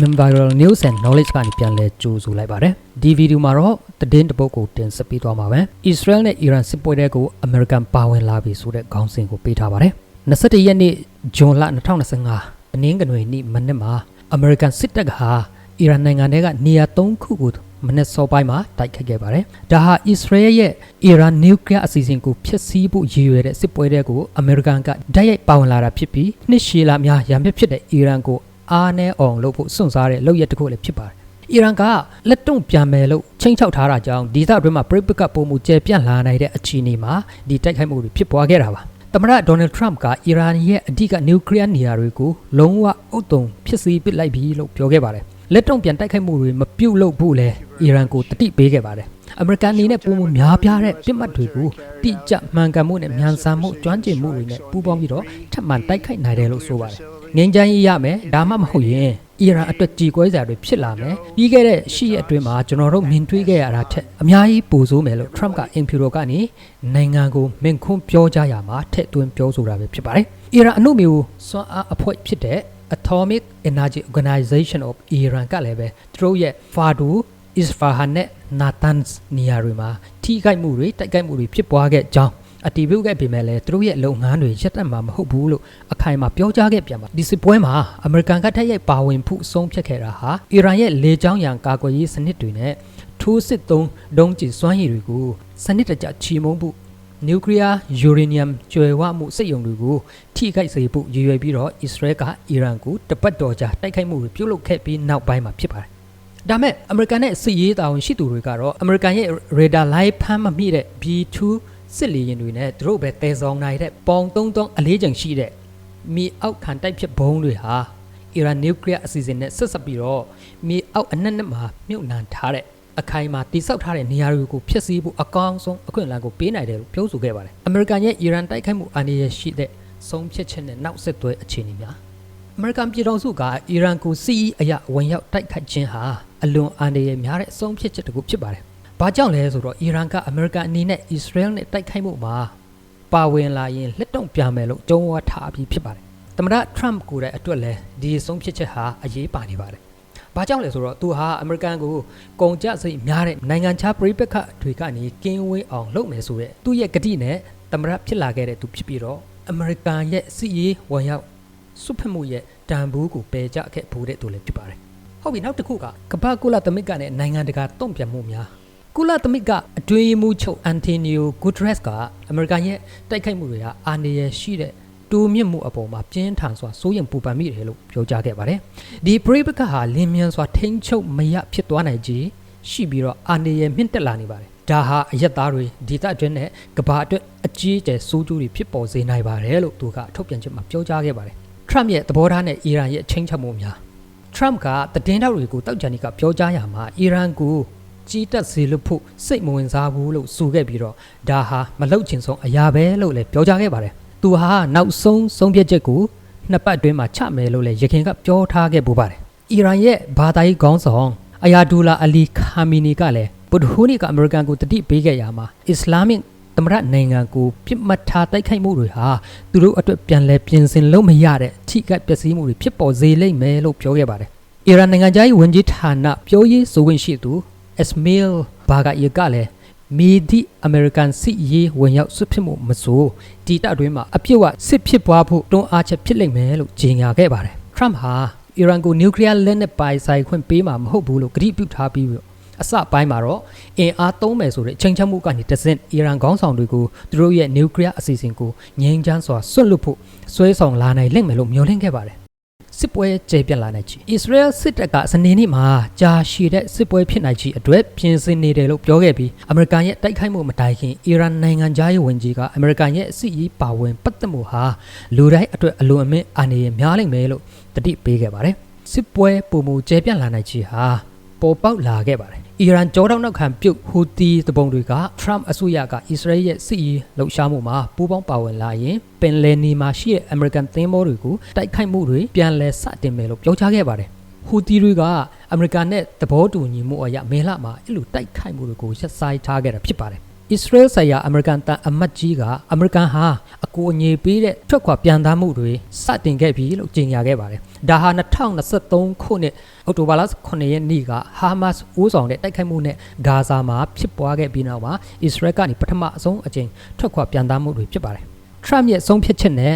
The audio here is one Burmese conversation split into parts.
MM Viral News and Knowledge ကနေပြန်လဲကြိုဆိုလိုက်ပါတယ်ဒီဗီဒီယိုမှာတော့သတင်းတစ်ပုဒ်ကိုတင်ဆက်ပေးသွားမှာပဲ Israel နဲ့ Iran စစ်ပွဲတဲ့ကို American ပါဝင်လာပြီဆိုတဲ့ခေါင်းစဉ်ကိုပေးထားပါတယ်21ရက်နေ့ဇွန်လ2025အနည်းငယ်နေ့မနေ့မှာ American စစ်တပ်ကဟာ Iran နိုင်ငံထဲကနေရာ3ခုကိုမနေ့စောပိုင်းမှာတိုက်ခိုက်ခဲ့ပါတယ်ဒါဟာ Israel ရဲ့ Iran nuclear အစီအစဉ်ကိုဖျက်ဆီးဖို့ရည်ရွယ်တဲ့စစ်ပွဲတဲ့ကို American ကတိုက်ရိုက်ပါဝင်လာတာဖြစ်ပြီးနှစ်ရှည်လများရံပြစ်ဖြစ်တဲ့ Iran ကို အားနဲ့အောင်လုပ်ဖို့စွန့်စားတဲ့လုပ်ရက်တစ်ခုလည်းဖြစ်ပါတယ်။အီရန်ကလက်တုံ့ပြန်မယ်လို့ချိန်ချောက်ထားတာကြောင့်ဒီသအတွင်းမှာပြိပကပုံမှုကျဲပြန့်လာနိုင်တဲ့အခြေအနေမှာဒီတိုက်ခိုက်မှုတွေဖြစ်ပွားခဲ့တာပါ။သမ္မတဒေါ်နယ်ထရမ့်ကအီရန်ရဲ့အဓိကနျူကလ িয়ার နေရာတွေကိုလုံးဝအုပ်တုံဖြစ်စီပစ်လိုက်ပြီလို့ပြောခဲ့ပါတယ်။လက်တုံ့ပြန်တိုက်ခိုက်မှုတွေမပြုတ်လို့ဘူးလေအီရန်ကိုတတိပေးခဲ့ပါတယ်။အမေရိကန်အနေနဲ့ပုံမှုများပြားတဲ့ပြစ်မှတ်တွေကိုတိကျမှန်ကန်မှုနဲ့မြန်ဆန်မှုကျွမ်းကျင်မှုတွေနဲ့ပူးပေါင်းပြီးတော့ထပ်မံတိုက်ခိုက်နိုင်တယ်လို့ဆိုပါတယ်။ ငင်းချမ်းရေးရမယ်ဒါမှမဟုတ်ရင်အီရန်အတွက်ကြေကွဲစရာတွေဖြစ်လာမယ်ပြီးခဲ့တဲ့ရှီရက်အတွင်းမှာကျွန်တော်တို့မြင်တွေ့ခဲ့ရတာထက်အများကြီးပိုဆိုးမယ်လို့ Trump ကအင်ဖြူတော်ကနေနိုင်ငံကိုမင်ခွန်းပြောကြရမှာထက်သွင်းပြောဆိုတာပဲဖြစ်ပါတယ်အီရန်အနုမြူစွမ်းအားအဖွဲ့ဖြစ်တဲ့ Atomic Energy Organization of Iran ကလည်းပဲသူတို့ရဲ့ Fordo Isfahan နဲ့ Natanz နေရာတွေမှာထိခိုက်မှုတွေတိုက်ခိုက်မှုတွေဖြစ်ပွားခဲ့ကြောင်း အတီးပြုတ်ခဲ့ပေမဲ့လည်းသူတို့ရဲ့လုပ်ငန်းတွေရပ်တန့်မှာမဟုတ်ဘူးလို့အခိုင်အမာပြောကြားခဲ့ပြန်ပါဒီစစ်ပွဲမှာအမေရိကန်ကထက်ရိုက်ပါဝင်ဖို့အဆုံးဖြတ်ခဲ့တာဟာအီရန်ရဲ့လေကြောင်းရန်ကာကွယ်ရေးစနစ်တွေနဲ့ထိုးစစ်သုံးဒုံးကျည်စွမ်းရည်တွေကိုစနစ်တကျချီမုံဖို့နျူကလ িয়ার ယူရေနီယမ်ကျွယ်ဝမှုစစ်ရုံတွေကိုထိခိုက်စေဖို့ရည်ရွယ်ပြီးတော့အစ္စရေးကအီရန်ကိုတပတ်တော်ကြာတိုက်ခိုက်မှုတွေပြုလုပ်ခဲ့ပြီးနောက်ပိုင်းမှာဖြစ်ပါတယ်ဒါမဲ့အမေရိကန်နဲ့စစ်ရေးတာဝန်ရှိသူတွေကတော့အမေရိကန်ရဲ့ radar live ဖမ်းမမိတဲ့ B2 စစ်လေယာဉ်တွေနဲ့သူတို့ပဲတဲဆောင်နိုင်တဲ့ပေါင်33အလေးချိန်ရှိတဲ့မြေအောက်ခံတိုက်ဖြစ်ဘုံတွေဟာအီရန်နျူကလ িয়ার အစီအစဉ်နဲ့ဆက်ဆက်ပြီးတော့မြေအောက်အနက်နက်မှာမြုပ်နှံထားတဲ့အခိုင်အမာတိစောက်ထားတဲ့နေရာတွေကိုဖျက်ဆီးဖို့အကောင်းဆုံးအခွင့်အလမ်းကိုပေးနိုင်တယ်လို့ပြောဆိုခဲ့ပါတယ်။အမေရိကန်ရဲ့အီရန်တိုက်ခိုက်မှုအနေရရှိတဲ့ဆုံးဖြတ်ချက်နဲ့နောက်ဆက်တွဲအခြေအနေများအမေရိကန်ပြည်ထောင်စုကအီရန်ကိုစီးအီအရဝင်ရောက်တိုက်ခိုက်ခြင်းဟာအလွန်အန္တရာယ်များတဲ့အဆုံးဖြတ်ချက်တစ်ခုဖြစ်ပါတယ်။ ဘာကြောင့်လဲဆိုတော့အီရန်ကအမေရိကန်အနေနဲ့အစ္စရေးနဲ့တိုက်ခိုက်မှုမှာပါဝင်လာရင်လက်တုံ့ပြန်မယ်လို့ကြုံဝါထားပြီးဖြစ်ပါတယ်။သမ္မတထရမ့်ကိုယ်တိုင်အတွက်လည်းဒီဆုံးဖြတ်ချက်ဟာအရေးပါနေပါတယ်။ဘာကြောင့်လဲဆိုတော့သူဟာအမေရိကန်ကိုကုန်ကျစရိတ်များတဲ့နိုင်ငံခြားပြည်ပခတွေကနေကင်းဝေးအောင်လုပ်မယ်ဆိုတဲ့သူ့ရဲ့ကတိနဲ့သမ္မတဖြစ်လာခဲ့တဲ့သူဖြစ်ပြီးတော့အမေရိကန်ရဲ့စီရေးဝင်ရောက်စုဖက်မှုရဲ့တန်ဖိုးကိုပယ်ကျခဲ့ဖို့တဲ့သူလည်းဖြစ်ပါတယ်။ဟုတ်ပြီနောက်တစ်ခုကကမ္ဘာကုလသမဂ္ဂနဲ့နိုင်ငံတကာတုံ့ပြန်မှုများ ကုလသမဂ္ဂအတွင်းရေးမှူးချုပ်အန်တိုနီယိုဂူဒရက်စ်ကအမေရိကန်ရဲ့တိုက်ခိုက်မှုတွေကအာဏာရရှိတဲ့တိုးမြင့်မှုအပေါ်မှာပြင်းထန်စွာစိုးရိမ်ပူပန်မိတယ်လို့ပြောကြားခဲ့ပါတယ်။ဒီပရိပကဟာလင်းမြန်စွာထိန်းချုပ်မရဖြစ်သွားနိုင်ခြင်းရှိပြီးတော့အာဏာရမြင့်တက်လာနေပါတယ်။ဒါဟာအရက်သားတွေဒေသအတွင်းနဲ့ကမ္ဘာအတွက်အကြီးအကျယ်စိုးကျိုးတွေဖြစ်ပေါ်စေနိုင်ပါတယ်လို့သူကထုတ်ပြန်ချက်မှာပြောကြားခဲ့ပါတယ်။ Trump ရဲ့သဘောထားနဲ့အီရန်ရဲ့ချင်းချမှုများ Trump ကသတင်းတောက်တွေကိုတောက်ကြံနေကပြောကြားရမှာအီရန်ကို ကြီးတက်စေလို့ဖို့စိတ်မဝင်စားဘူးလို့ဆိုခဲ့ပြီးတော့ဒါဟာမလောက်ချင်ဆုံးအရာပဲလို့လည်းပြောကြားခဲ့ပါတယ်။သူဟာနောက်ဆုံးဆုံးဖြတ်ချက်ကိုနှစ်ပတ်အတွင်းမှာချမယ်လို့လည်းရခင်ကပြောထားခဲ့ပူပါတယ်။အီရန်ရဲ့ဘာသာရေးခေါင်းဆောင်အယာဒူလာအလီခါမီနီကလည်းဗုဒ္ဓဟူးနေ့ကအမေရိကန်ကိုတတိပေးခဲ့ရမှာအစ္စလာမစ်သမရနိုင်ငံကိုပြစ်မှတ်ထားတိုက်ခိုက်မှုတွေဟာသူတို့အတွက်ပြန်လည်ပြင်ဆင်လို့မရတဲ့ထိခိုက်ပျက်စီးမှုတွေဖြစ်ပေါ်စေလိမ့်မယ်လို့ပြောခဲ့ပါတယ်။အီရန်နိုင်ငံသားရေးဝန်ကြီးဌာနပြောရေးဆိုခွင့်ရှိသူ Esmail Baghaei ကလည်းမီဒီအမေရိကန်စစ်ရေးဝင်ရောက်ဆွဖြစ်မှုမဆိုဒီတပ်အတွင်းမှာအပြစ်ဝစစ်ဖြစ်ပွားဖို့တွန်းအားချက်ဖြစ်လိမ့်မယ်လို့ကြေညာခဲ့ပါတယ်။ Trump ဟာအီရန်ကိုနျူကလ িয়ার လက်နက်ပိုင်ဆိုင်ခွင့်ပေးမှာမဟုတ်ဘူးလို့ကတိပြုထားပြီးအစပိုင်းမှာတော့အင်အားသုံးမယ်ဆိုတဲ့ချိန်ချမှုကနေတဆင့်အီရန်ခေါင်းဆောင်တွေကိုသူတို့ရဲ့နျူကလ িয়ার အစီအစဉ်ကိုငြိမ်းချမ်းစွာဆွတ်လွတ်ဖို့ဆွဲဆောင်လာနိုင်လိမ့်မယ်လို့မျှော်လင့်ခဲ့ပါတယ် စစ်ပွဲကျေပြတ်လာနိုင်ချီအစ္စရေးစစ်တပ်ကစနေနေ့မှာကြာရှည်တဲ့စစ်ပွဲဖြစ်နိုင်ချီအတွက်ပြင်ဆင်နေတယ်လို့ပြောခဲ့ပြီးအမေရိကန်ရဲ့တိုက်ခိုက်မှုမတိုင်ခင်အီရန်နိုင်ငံသားရေးဝန်ကြီးကအမေရိကန်ရဲ့စစ်ရေးပါဝင်ပတ်သက်မှုဟာလူတိုင်းအတွက်အလွန်အမင်းအာဏာရများလိမ့်မယ်လို့တတိပေးခဲ့ပါတယ်စစ်ပွဲပုံမူကျေပြတ်လာနိုင်ချီဟာ ပေါ်ပေါက်လာခဲ့ပါတယ်အီရန်ကြောတောက်နောက်ခံပြုတ်ဟူတီတပုံတွေကထရမ့်အစိုးရကအစ္စရေးရဲ့စစ်ရေးလှုပ်ရှားမှုမှာပူးပေါင်းပါဝင်လာရင်ပင်လယ်နီမှာရှိတဲ့အမေရိကန်သင်းဘောတွေကိုတိုက်ခိုက်မှုတွေပြန်လည်စတင်မယ်လို့ပြောကြားခဲ့ပါတယ်ဟူတီတွေကအမေရိကန်နဲ့သဘောတူညီမှုအရမေလမှာအဲ့လိုတိုက်ခိုက်မှုတွေကိုရပ်ဆိုင်းထားခဲ့တာဖြစ်ပါတယ် Israel ဆိုင်ရာအမေရိကန်တန်အမတ်ကြီးကအမေရိကန်ဟာအကူအညီပေးတဲ့ထွက်ခွာပြန်သားမှုတွေစတင်ခဲ့ပြီလို့ကြေညာခဲ့ပါတယ်။ဒါဟာ2023ခုနှစ်အောက်တိုဘာလ9ရက်နေ့ကဟာမတ်ဦးဆောင်တဲ့တိုက်ခိုက်မှုနဲ့ဂါဇာမှာဖြစ်ပွားခဲ့ပြီးနောက်မှာ Israel ကနေပထမအဆုံးအကြိမ်ထွက်ခွာပြန်သားမှုတွေဖြစ်ပါတယ်။ Trump ရဲ့ဆုံးဖြတ်ချက်နဲ့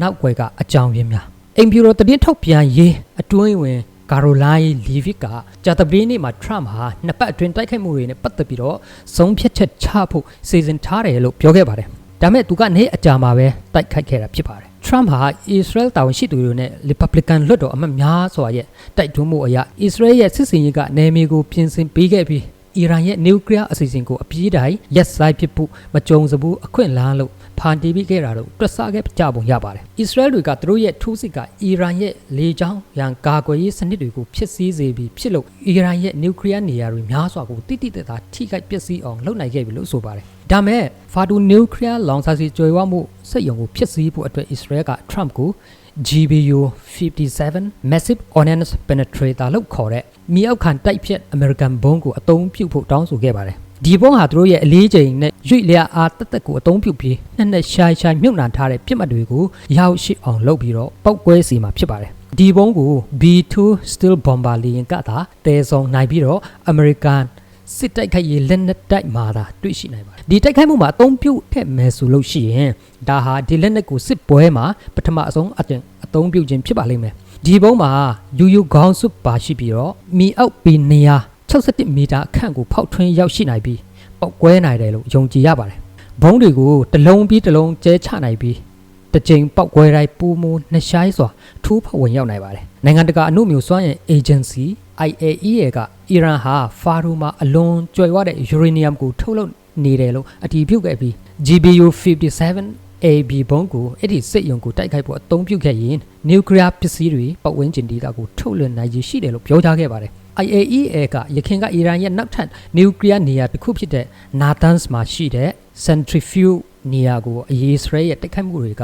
နောက်ွယ်ကအကြောင်းရင်းများအိမ်ဖြူတော်တည်ထုတ်ပြန်ရေးအတွင်းဝင် ကာရိုလိုင်းလီဗစ်ကဂျာတပရီနေ့မှာထရမ့်ဟာနှစ်ပတ်အတွင်းတိုက်ခိုက်မှုတွေနဲ့ပတ်သက်ပြီးတော့ဆုံးဖြတ်ချက်ချဖို့စီစဉ်ထားတယ်လို့ပြောခဲ့ပါတယ်။ဒါမဲ့သူကနေအကြာမှာပဲတိုက်ခိုက်ခဲ့တာဖြစ်ပါတယ်။ Trump ဟာ Israel တာဝန်ရှိသူတွေနဲ့ Republican လွှတ်တော်အမတ်များစွာရဲ့တိုက်တွန်းမှုအရ Israel ရဲ့စစ်စင်ရေးကနယ်မြေကိုပြင်ဆင်ပေးခဲ့ပြီးအီရန်ရဲ့နျူကလ িয়ার အစီအစဉ်ကိုအပြေးတိုင်းရက်ဆိုင်ဖြစ်ဖို့မကြုံစဘူးအခွင့်အလမ်းလို့ ဖန်တီးပြီးခဲ့တာတော့တွက်ဆခဲ့ကြပုံရပါတယ်။အစ္စရေးတွေကသူတို့ရဲ့ထိုးစစ်ကအီရန်ရဲ့လေကြောင်းရန်ကာကွယ်ရေးစနစ်တွေကိုဖျက်ဆီးစေပြီးဖြစ်လို့အီရန်ရဲ့နျူကလ িয়ার နေရာတွေများစွာကိုတိတိတသားထိခိုက်ပျက်စီးအောင်လုပ်နိုင်ခဲ့ပြီလို့ဆိုပါတယ်။ဒါမဲ့ဖာတူနျူကလ িয়ার လောင်စာဆီကြွယ်ဝမှုစိတ်ယုံကိုဖျက်ဆီးဖို့အတွက်အစ္စရေးက Trump ကို GBU 57 Massive Ordnance Penetrator လို့ခေါ်တဲ့မြေအောက်ခံတိုက်ဖြတ် American ဘုံးကိုအသုံးပြုဖို့တောင်းဆိုခဲ့ပါတယ်ဒီဘုံဟာသူတို့ရဲ့အလေးချိန်နဲ့ ရွေ့လျာအားတက်တက်ကိုအသုံးပြုပြီးနှစ်နှစ်ရှားရှားမြုပ်နှံထားတဲ့ပြစ်မှတ်တွေကိုရောက်ရှိအောင်လုပ်ပြီးတော့ပောက်ကွဲစီမှာဖြစ်ပါတယ်ဒီဘုံကို B2 Steel Bomber လေယာဉ်ကသာတဲဆောင်နိုင်ပြီးတော့ American စစ်တိုက်ခိုက်ရေးလက်နက်တိုက်မှာသာတွေ့ရှိနိုင်ပါတယ်ဒီတိုက်ခိုက်မှုမှာအသုံးပြုခဲ့မယ်ဆိုလို့ရှိရင်ဒါဟာဒီလက်နက်ကိုစစ်ပွဲမှာပထမအဆုံးအကျင့်အသုံးပြုခြင်းဖြစ်ပါလိမ့်မယ်ဒီဘုံမှာယူယူခေါင်းစုပါရှိပြီးတော့မီအောက်ပီနေယာ61မီတာအခန့်ကိုဖောက်ထွင်းရောက်ရှိနိုင်ပြီး ပောက်ကွဲနိုင်တယ်လို့ယုံကြည်ရပါတယ်။ဘုံတွေကိုတလုံးပြီးတလုံးကျဲချနိုင်ပြီးတစ်ကြိမ်ပောက်ကွဲတိုင်းပူမူနှစ်ရှိုင်းစွာထိုးဖောက်ဝင်ရောက်နိုင်ပါတယ်။နိုင်ငံတကာအမှုမျိုးစွမ်းအင် agency IAEA ကအီရန်ဟာဖာရူမှာအလွန်ကြွယ်ဝတဲ့ယူရေနီယမ်ကိုထုတ်လုပ်နေတယ်လို့အတည်ပြုခဲ့ပြီး GBU 57 AB ဘုံကိုအဲ့ဒီစစ်ရုံကိုတိုက်ခိုက်ဖို့အသုံးပြုခဲ့ရင်နျူကလ িয়ার ပစ္စည်းတွေပတ်ဝန်းကျင်ဒေသကိုထုတ်လွှင့်နိုင်ရရှိတယ်လို့ပြောကြားခဲ့ပါတယ် IAEA ကရခိုင်ကအီရန်ရဲ့နောက်ထပ်နျူကလ িয়ার နေရာတစ်ခုဖြစ်တဲ့ Natanz မှာရှိတဲ့ centrifuge နေရာကိုအရေးစရဲရဲ့တိုက်ခိုက်မှုတွေက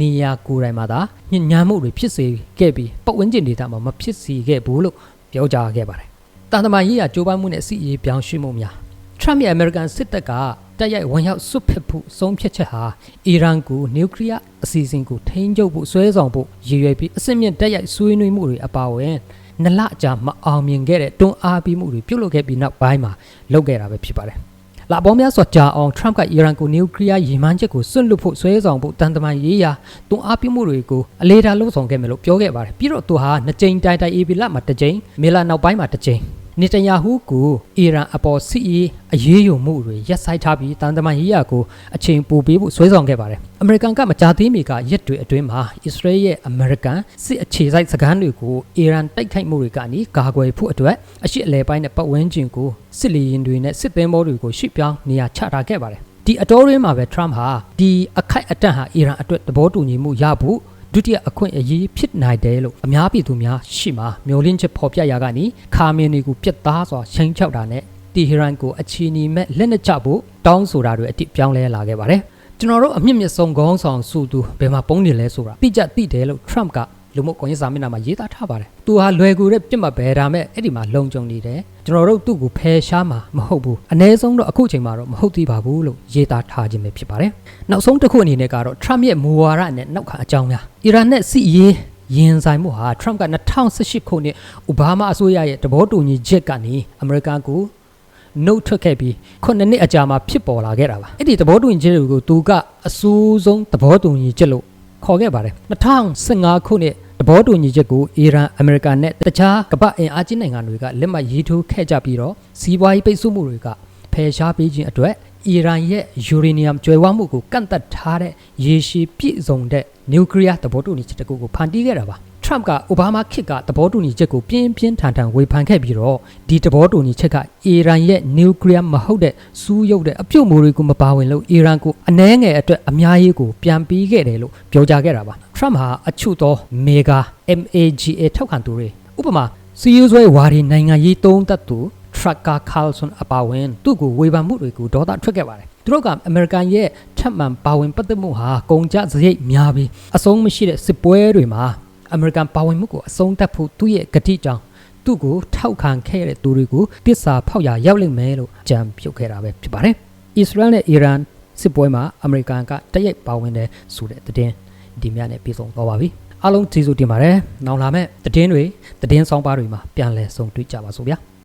နေရာကိုယ်တိုင်မှာသာညဉ့်ညမ်းမှုတွေဖြစ်စေခဲ့ပြီးပတ်ဝန်းကျင်ဒေသမှာမဖြစ်စေခဲ့ဘူးလို့ပြောကြားခဲ့ပါတယ်။တန်တမာရေးရာကြိုးပမ်းမှုနဲ့စီရေးပြောင်းရွှေ့မှုများ Trump ရဲ့ American စစ်တပ်ကတက်ရိုက်ဝန်ရောက်စွတ်ဖက်ဖို့ဆုံးဖြတ်ချက်ဟာအီရန်ကိုနျူကလ িয়ার အစီအစဉ်ကိုထိန်းချုပ်ဖို့ဆွဲဆောင်ဖို့ရည်ရွယ်ပြီးအစစ်မြင့်တက်ရိုက်ဆွေးနွေးမှုတွေအပါအဝင် နလအကြာမအောင်မြင်ခဲ့တဲ့တွန်းအားပေးမှုတွေပြုတ်လုခဲ့ပြီးနောက်ပိုင်းမှာလုပ်ခဲ့တာပဲဖြစ်ပါတယ်။လာပေါ်များစွာကြာအောင် Trump ကအီရန်ကိုနျူကလ িয়ার ရည်မှန်းချက်ကိုစွန့်လွတ်ဖို့ဆွဲဆောင်ဖို့တန်တမာရေးရာတွန်းအားပေးမှုတွေကိုအလေးထားလှုံ့ဆော်ခဲ့မယ်လို့ပြောခဲ့ပါတယ်။ပြီးတော့သူဟာနှစ်ကြိမ်တိုင်တိုင် AB လမှာတစ်ကြိမ်မေလာနောက်ပိုင်းမှာတစ်ကြိမ် နေတယာဟုကိုအီရန်အပေါ်စစ်ရေးအရေးယူမှုတွေရပ်ဆိုင်းထားပြီးတန်တမာရေးရာကိုအချိန်ပိုပေးဖို့ဆွဲဆောင်ခဲ့ပါတယ်။အမေရိကန်ကမကြာသေးမီကရက်တွေအတွင်းမှာအစ္စရေးရဲ့အမေရိကန်စစ်အခြေစိုက်စခန်းတွေကိုအီရန်တိုက်ခိုက်မှုတွေကနေကာကွယ်ဖို့အတွက်အရှိအလဲပိုင်းနဲ့ပတ်ဝန်းကျင်ကိုစစ်လေယာဉ်တွေနဲ့စစ်သင်္ဘောတွေကိုရှစ်ပြောင်းနေရာချထားခဲ့ပါတယ်။ဒီအတော်ရင်းမှာပဲ Trump ဟာဒီအခိုက်အတန့်ဟာအီရန်အတွက်သဘောတူညီမှုရဖို့ ဒုတိယအခွင့်အရေးဖြစ်နိုင်တယ်လို့အများပြည်သူများရှိမှာမျှော်လင့်ချက်ဖော်ပြရာကနေခါမင်းတွေကိုပြတ်သားစွာချိန်ချောက်တာနဲ့တီဟီရန်ကိုအခြေအနေမဲ့လက်နက်ချဖို့တောင်းဆိုတာတွေအတိပြောင်းလဲလာခဲ့ပါတယ်ကျွန်တော်တို့အမြင့်မြတ်ဆုံးခေါင်းဆောင်စုသူဘယ်မှာပုံနေလဲဆိုတာတိကျသိတယ်လို့ Trump က လူမှုကွန်ရက်စာမျက်နှာမှာရေးသားထားပါတယ်။သူဟာလွယ်ကူတဲ့ပြစ်မှတ်ပဲဒါမဲ့အဲ့ဒီမှာလုံခြုံနေတယ်။ကျွန်တော်တို့သူ့ကိုဖယ်ရှားမှာမဟုတ်ဘူး။အ ਨੇ ဆုံးတော့အခုချိန်မှာတော့မဟုတ်သေးပါဘူးလို့ရေးသားထားခြင်းပဲဖြစ်ပါတယ်။နောက်ဆုံးတစ်ခုအနေနဲ့ကတော့ Trump ရဲ့မူဝါဒနဲ့နောက်ခံအကြောင်းများ။အီရန်နဲ့စစ်ရေးရင်ဆိုင်မှုဟာ Trump က2018ခုနှစ်အိုဘားမားအစိုးရရဲ့တဘောတူညီချက်ကနေအမေရိကန်ကိုနှုတ်ထွက်ခဲ့ပြီးခုနှစ်နှစ်အကြာမှာဖြစ်ပေါ်လာခဲ့တာပါအဲ့ဒီသဘောတူညီချက်တွေကိုသူကအဆိုးဆုံးသဘောတူညီချက်လို့ခေါ်ခဲ့ပါတယ်2015ခုနှစ် သဘောတူညီချက်ကိုအီရန်အမေရိကန်နဲ့တခြားကမ္ဘာအင်အားကြီးနိုင်ငံတွေကလက်မှတ်ရေးထိုးခဲ့ကြပြီးတော့စီးပွားရေးပိတ်ဆို့မှုတွေကဖယ်ရှားပေးခြင်းအတွက်အီရန်ရဲ့ယူရေနီယမ်ကျွဲဝမှုကိုကန့်သက်ထားတဲ့ရေရှည်ပြည့်စုံတဲ့နျူကလ িয়ার သဘောတူညီချက်တကူကိုဖန်တီးခဲ့တာပါ ထရမ့်ကအိုဘားမားခေတ်ကသဘောတူညီချက်ကိုပြင်းပြင်းထန်ထန်ဝေဖန်ခဲ့ပြီးတော့ဒီသဘောတူညီချက်ကအီရန်ရဲ့နျူကလ িয়ার မဟုတ်တဲ့စူးရုပ်တဲ့အပြုတ်မိုးတွေကိုမပါဝင်လို့အီရန်ကိုအနှဲငယ်အတွက်အများကြီးကိုပြန်ပြီးခဲ့တယ်လို့ပြောကြားခဲ့တာပါထရမ့်ဟာအချုသောမေဂါ MAGA ထောက်ခံသူတွေဥပမာစီယူဆွဲဝါဒီနိုင်ငံရေးသုံးသက်သူ Tracker Carlson အပါဝင်သူ့ကိုဝေဖန်မှုတွေကိုဒေါသထွက်ခဲ့ပါတယ်သူတို့ကအမေရိကန်ရဲ့ထပ်မံပါဝင်ပတ်သက်မှုဟာကုန်ကြစရိတ်များပြီးအဆုံးမရှိတဲ့စစ်ပွဲတွေမှာ အမေရိကန်ပါဝင်မှုကိုအဆုံးသတ်ဖို့သူ့ရဲ့ဂတိကြောင့်သူ့ကိုထောက်ခံခဲ့တဲ့သူတွေကိုတစ္ဆာဖောက်ရရောက်လိမ့်မယ်လို့ကြံပြုတ်ခဲ့တာပဲဖြစ်ပါတယ်။အအစ္စရေးနဲ့အီရန်စစ်ပွဲမှာအမေရိကန်ကတရက်ပါဝင်တယ်ဆိုတဲ့သတင်းဒီမြနဲ့ပြေဆုံးသွားပါပြီအားလုံးကျေးဇူးတင်ပါတယ်နောက်လာမယ့်သတင်းတွေသတင်းဆောင်ပါတွေမှာပြန်လည်ဆုံတွေ့ကြပါစို့ဗျာ